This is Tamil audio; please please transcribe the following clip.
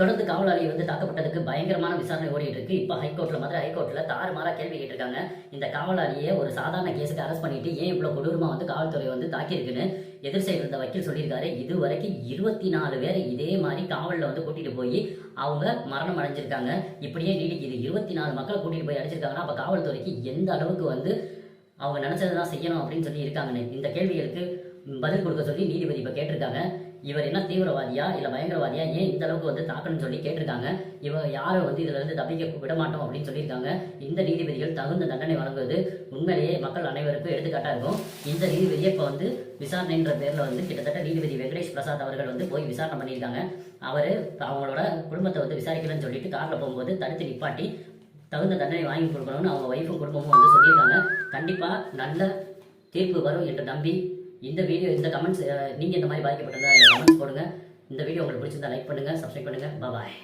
தொடர்ந்து காவலாளி வந்து தாக்கப்பட்டதுக்கு பயங்கரமான விசாரணை ஓடிட்டு இருக்கு. இப்போ ஹைகோர்ட்ல மதுரை ஹைகோர்ட்ல தாறுமாறா கேள்வி கேட்டிருக்காங்க. இந்த காவலாளியை ஒரு சாதாரண கேஸுக்கு அரெஸ்ட் பண்ணிட்டு ஏன் இவ்வளவு கொடூரமா வந்து காவல்துறை வந்து தாக்கியிருக்குன்னு எதிர் சைடு இருந்த வக்கீல் சொல்லியிருக்காரு. இது வரைக்கும் இருபத்தி நாலு பேர் இதே மாதிரி காவலில் வந்து கூட்டிட்டு போய் அவங்க மரணம் அடைஞ்சிருக்காங்க. இப்படியே நீடிக்குது இருபத்தி நாலு மக்களை கூட்டிட்டு போய் அடைச்சிருக்காங்கன்னா அப்போ காவல்துறைக்கு எந்த அளவுக்கு வந்து அவங்க நினைச்சதை செய்யணும் அப்படின்னு சொல்லி இருக்காங்கன்னு இந்த கேள்விகளுக்கு பதில் கொடுக்க சொல்லி நீதிபதி இப்போ கேட்டிருக்காங்க. இவர் என்ன தீவிரவாதியா இல்லை பயங்கரவாதியா? ஏன் இந்த அளவுக்கு வந்து தாக்கணும்னு சொல்லி கேட்டிருக்காங்க? இவ யாரை வந்து இதுல இருந்து தப்பிக்க விட மாட்டோம் அப்படின்னு சொல்லியிருக்காங்க. இந்த நீதிபதிகள் தகுந்த தண்டனை வழங்குவது உண்மையிலேயே மக்கள் அனைவருக்கும் எடுத்துக்காட்டா இருக்கும். இந்த நீதிபதியை இப்போ வந்து விசாரணைன்ற பேரில் வந்து கிட்டத்தட்ட நீதிபதி வெங்கடேஷ் பிரசாத் அவர்கள் வந்து போய் விசாரணை பண்ணியிருக்காங்க. அவர் அவங்களோட குடும்பத்தை வந்து விசாரிக்கலன்னு சொல்லிட்டு காரில் போகும்போது தடுத்து நிப்பாட்டி தகுந்த தண்டனை வாங்கி கொடுக்கணும்னு அவங்க ஒய்ஃபும் குடும்பமும் வந்து சொல்லியிருக்காங்க. கண்டிப்பாக நல்ல தீர்ப்பு வரும் என்று நம்பி இந்த வீடியோ இந்த கமெண்ட்ஸ் நீங்கள் இந்த மாதிரி பாதிக்கப்பட்டிருந்தா கமெண்ட்ஸ் போடுங்க. இந்த வீடியோ உங்களுக்கு பிடிச்சிருந்தா லைக் பண்ணுங்கள் சப்ஸ்கிரைப் பண்ணுங்கள் பாய்